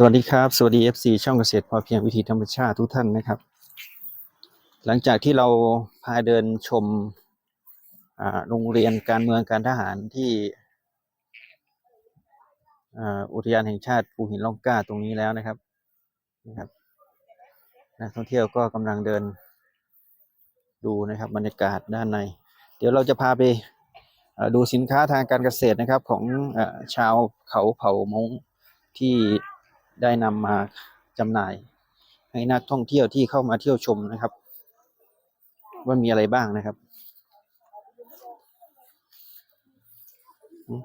สวัสดีครับสวัสดี FC ช่องเกษตรพอเพียงวิถีธรรมชาติทุกท่านนะครับ หลังจากที่เราพาเดินชมโรงเรียนการเมืองการทหารที่อุทยานแห่งชาติภูหินล่องกล้าตรงนี้แล้วนะครับนะครับนักท่องเที่ยวก็กำลังเดินดูนะครับบรรยากาศด้านใน เดี๋ยวเราจะพาไปดูสินค้าทางการเกษตรนะครับของอชาวเขาเผ่ามงที่ ได้นำมาจำหน่าย ให้นักท่องเที่ยวที่เข้ามาเที่ยวชมนะครับ ว่ามีอะไรบ้างนะครับ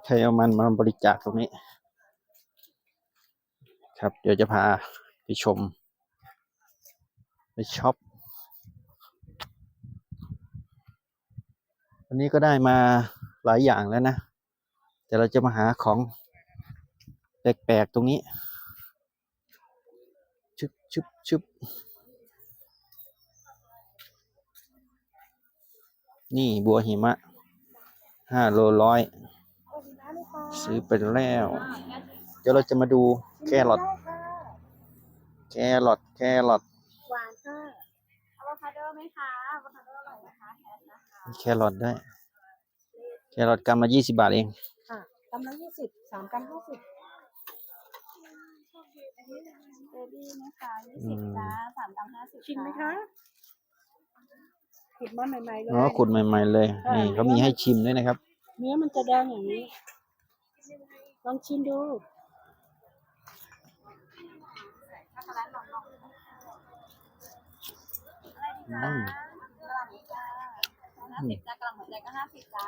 ใครเอามันมาบริจาคตรงนี้ ครับ เดี๋ยวจะพาไปชม ไปช็อปวันนี้ก็ได้มาหลายอย่างแล้วนะ แต่เราจะมาหาของแปลกๆตรงนี้ ชึบชึบชึบนี่บัวหิมะห้าโลร้อย ซื้อไปแล้ว เดี๋ยวเราจะมาดูแครอทแครอทแครอทหวานค่ะอะโวคาโดไหมคะอะโวคาโดอร่อยนะคะแทนนะคะมีแครอทได้วยแครอทกรัมละยี่สิบาทเองค่ะกำลังยี่สิบสามกำห้าสิบ เบบี้นะคะยี่สิบจ้าสามกำห้าสิบชิมไหมคะขุดมาใหม่ๆเลยอ๋อขุดใหม่ ๆ เลยนี่เขามีให้ชิมด้วยนะครับ เนื้อมันจะแดงอย่างนี้ ลองชิมดูช็อกโกแลตหลอดๆอะไรดีอืคะมกระหล่ำจ้าห้าสิบจ้ากระหล่ำหัวใจก็ห้าสิบจ้า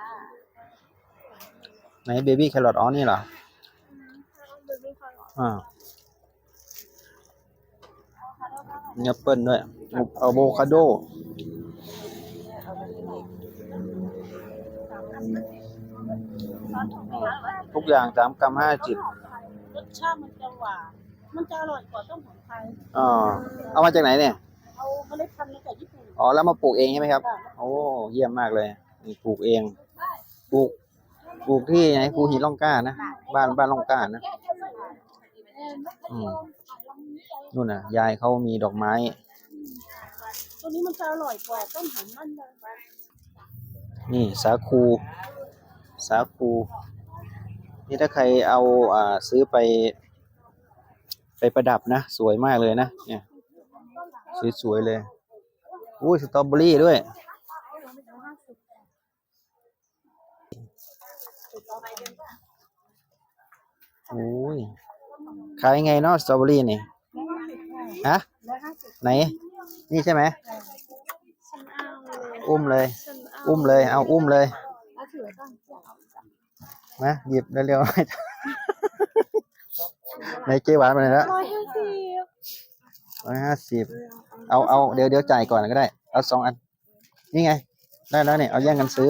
ไหนเบบี้แครอทอ๋อนี่เหรอเบบี้คอร์อ่า อะโวคาโดก็อร่อย มี แอปเปิลด้วยอะโวคาโดซอสถูกไหมคะหรือว่าทุกอย่างสามกรัมห้าสิบรสชาติมันจะหวานมันจะอร่อยกว่าต้มหอมไทยอ๋อเอามาจากไหนเนี่ย เอาเมล็ดพันธุ์มาจากญี่ปุ่น อ๋อ แล้วมาปลูกเองใช่ไหมครับค่ะโอ้เยี่ยมมากเลยนี่ปลูกเอง ปลูก ปลูกที่ไหนภูหินล่องกล้านะ บ้านบ้านล่องกล้านะ อืม นู่นน่ะ ยายเขามีดอกไม้ ตัวนี้มันจะอร่อยกว่าต้มหอมมันเลยนี่สาคู สาคู นี่ถ้าใครเอาอ่าซื้อไป ไปประดับนะ สวยมากเลยนะ เนี่ย สวยๆเลย อุ้ยสตรอเบอรี่ด้วยโอ้ยขายไงเนาะสตรอเบอรี่นี่ ฮะไหน นี่ใช่ไหมฉันเอาเลยอุ้มเลยฉันเอาอุ้มเลย เอาอุ้มเลยเอาถือไว้ก่อนจะเอาจ้ะมาหยิบเร็วๆให้ในเจ๊หวานไปไหนแล้วร้อยห้าสิบร้อยห้าสิบเอาเอาเดี๋ยวเดี๋ยวจ่ายก่อนก็ได้ เอาสองอัน นี่ไง ได้แล้วเนี่ย เอาแย่งกันซื้อ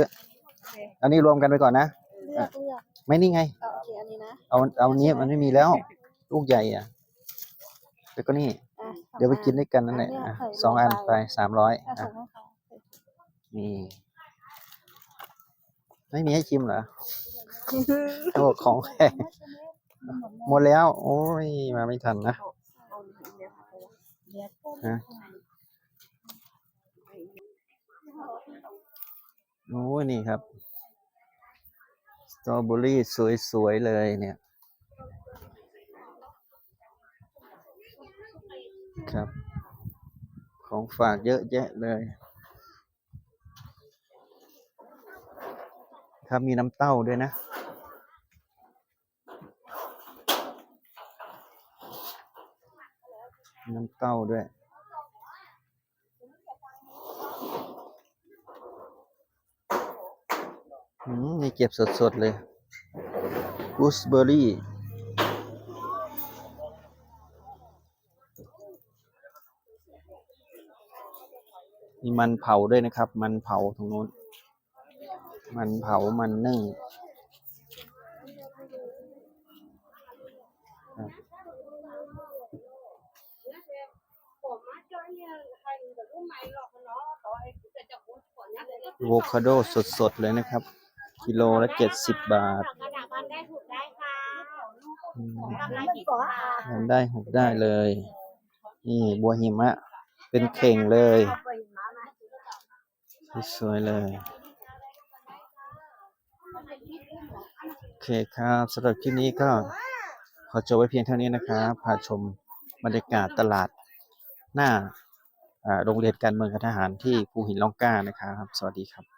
อันนี้รวมกันไปก่อนนะเลือกเลือกไม่นี่ไง เอาโอเคอันนี้นะเอาเอาอันนี้มันไม่มีแล้ว ลูกใหญ่อะ แล้วก็นี่อะ เดี๋ยวไปกินด้วยกันนั่นแหละอะสองอันไปสามร้อยอะอะส่งให้เขานี่ไม่มีให้ชิมเหรอโอ้ของแพงหมดแล้ว โอ้ย มาไม่ทันนะฮะโอ้ยนี่ครับ สตรอเบอรี่สวย ๆ เลยเนี่ย ครับ ของฝากเยอะแยะเลยครับมีน้ำเต้าด้วยนะ น้ำเต้าด้วย อืมนี่เก็บสดๆเลยกูสเบอร์รี่ มีมันเผาด้วยนะครับ มันเผาตรงนู้น มันเผามันนึ่งครับอะโวคาโดสดๆ เลยนะครับ กิโลละเจ็ดสิบบาทกระดาษมันได้ถูกได้ค่ะอืมกำลังมันกินก่อค่ะอาทำได้หุบได้เลย นี่ บัวหิมะ เป็นเข่งเลย เอาไปมานะ สวยๆเลย โอเคครับสำหรับคลิปนี้ก็ขอจบไว้เพียงเท่านี้นะครับพาชมบรรยากาศตลาดหน้าโรงเรียนการเมืองกับทหารที่ภูหินล่องกล้านะครับ สวัสดีครับ